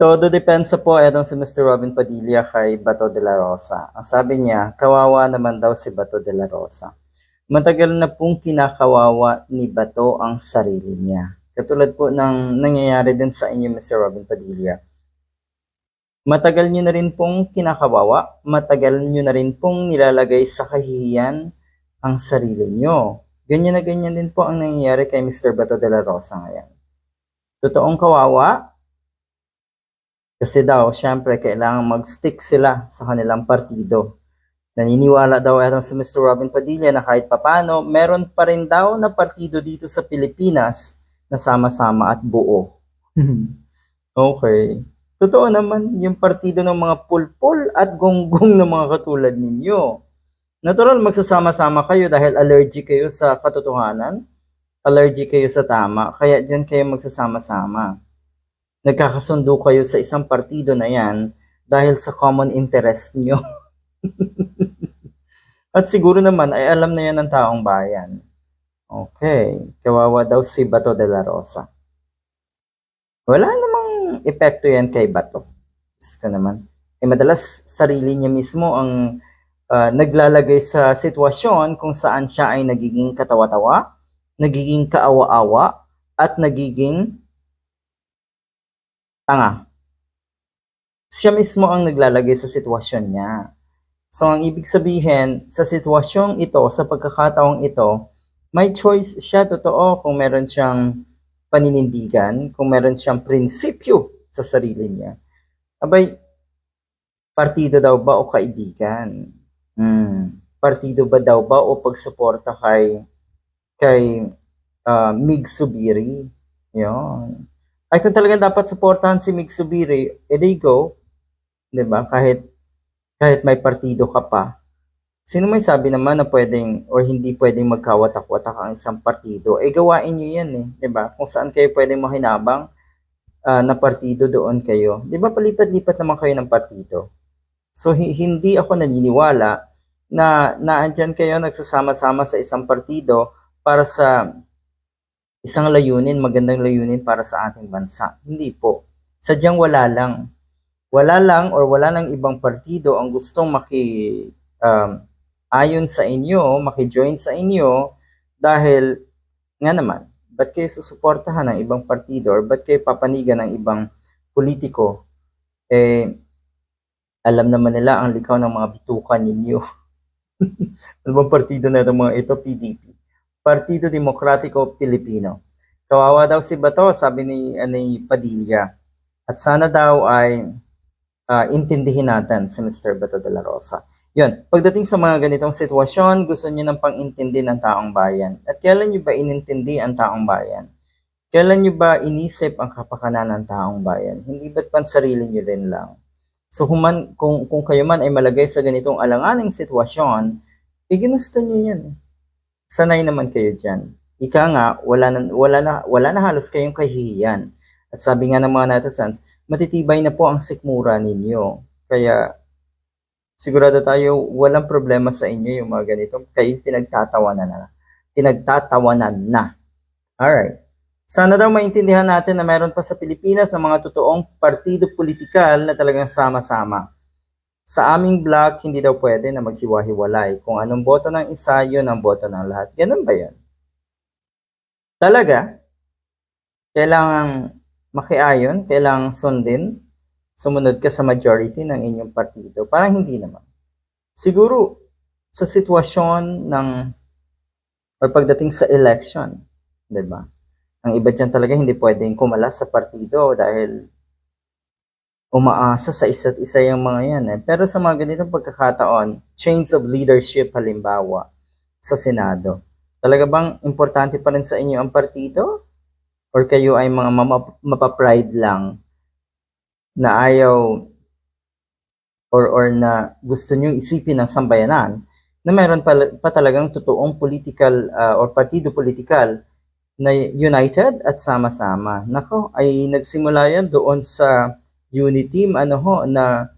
Todo depensa po etong si Mr. Robin Padilla kay Bato de la Rosa. Ang sabi niya, kawawa naman daw si Bato de la Rosa. Matagal na pong kinakawawa ni Bato ang sarili niya. Katulad po ng nangyayari din sa inyo, Mr. Robin Padilla. Matagal niyo na rin pong kinakawawa, matagal niyo na rin pong nilalagay sa kahihiyan ang sarili niyo. Ganyan na ganyan din po ang nangyayari kay Mr. Bato de la Rosa ngayon. Totoong kawawa, kasi daw, syempre, kailangan mag-stick sila sa kanilang partido. Naniniwala daw etong si Mr. Robin Padilla na kahit papano, meron pa rin daw na partido dito sa Pilipinas na sama-sama at buo. okay. Totoo naman, yung partido ng mga pulpul at gonggong ng mga katulad ninyo. Natural, magsasama-sama kayo dahil allergic kayo sa katotohanan, allergic kayo sa tama, kaya dyan kayo magsasama-sama nagkakasundo kayo sa isang partido na yan dahil sa common interest nyo. At siguro naman ay alam na yan ng taong bayan. Okay, kawawa daw si Bato de la Rosa. Wala namang epekto yan kay Bato. Diyos ko naman. Eh madalas sarili niya mismo ang ah, naglalagay sa sitwasyon kung saan siya ay nagiging katawa-tawa, nagiging kaawa-awa, at nagiging tanga. Siya mismo ang naglalagay sa sitwasyon niya. So, ang ibig sabihin, sa sitwasyong ito, sa pagkakataong ito, may choice siya, totoo, kung meron siyang paninindigan, kung meron siyang prinsipyo sa sarili niya. Abay, partido daw ba o kaibigan? Hmm. Partido ba daw ba o pagsuporta kay kay ah, Mig Subiri? Yun ay kung talagang dapat suportahan si Mig Subiri, eh they go. ba? Kahit, kahit may partido ka pa. Sino may sabi naman na pwedeng or hindi pwedeng magkawatak-watak ang isang partido? Eh gawain nyo yan eh. ba? Kung saan kayo pwedeng mahinabang ah, na partido doon kayo. ba palipat-lipat naman kayo ng partido? So hi- hindi ako naniniwala na naandyan kayo nagsasama-sama sa isang partido para sa isang layunin, magandang layunin para sa ating bansa. Hindi po. Sadyang wala lang. Wala lang or wala lang ibang partido ang gustong maki um, ayon sa inyo, maki-join sa inyo dahil nga naman, ba't kayo susuportahan ng ibang partido or ba't kayo papanigan ng ibang politiko? Eh, alam naman nila ang likaw ng mga bitukan ninyo. ano bang partido na itong mga ito? PDP. Partido Demokratiko Pilipino. Kawawa daw si Bato, sabi ni, ano, ni Padilla. At sana daw ay ah, intindihin natin si Mr. Bato de la Rosa. Yun, pagdating sa mga ganitong sitwasyon, gusto niyo ng pang-intindi ng taong bayan. At kailan niyo ba inintindi ang taong bayan? Kailan niyo ba inisip ang kapakanan ng taong bayan? Hindi ba't pansarili niyo rin lang? So human, kung, kung kayo man ay malagay sa ganitong alanganing sitwasyon, eh ginusto niyo yan. Sanay naman kayo dyan. Ika nga, wala na, wala na, wala na halos kayong kahihiyan. At sabi nga ng mga netizens, matitibay na po ang sikmura ninyo. Kaya, sigurado tayo, walang problema sa inyo yung mga ganito. Kayo pinagtatawanan na. Pinagtatawanan na. Alright. Sana daw maintindihan natin na mayroon pa sa Pilipinas ang mga totoong partido politikal na talagang sama-sama. Sa aming block, hindi daw pwede na maghiwa-hiwalay. Kung anong boto ng isa, yun ang boto ng lahat. Ganun ba yan? Talaga? Kailangang makiayon, kailangang sundin, sumunod ka sa majority ng inyong partido. Parang hindi naman. Siguro, sa sitwasyon ng, or pagdating sa election, di ba? Ang iba dyan talaga hindi pwedeng kumala sa partido dahil umaasa sa isa't isa yung mga yan eh. Pero sa mga ganitong pagkakataon, change of leadership halimbawa sa Senado, talaga bang importante pa rin sa inyo ang partido? Or kayo ay mga mama- mapapride lang na ayaw or or na gusto nyo isipin ng sambayanan na mayroon pa, pa talagang totoong political ah, or partido politikal na united at sama-sama. Nako, ay nagsimula yan doon sa unity ano ho na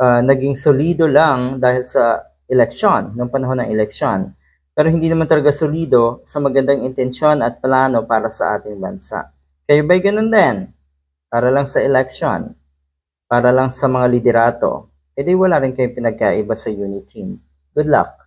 ah, naging solido lang dahil sa eleksyon, nung panahon ng eleksyon. Pero hindi naman talaga solido sa magandang intensyon at plano para sa ating bansa. Kayo ba'y ganun din? Para lang sa eleksyon. para lang sa mga liderato, edi wala rin kayong pinagkaiba sa unit team. Good luck!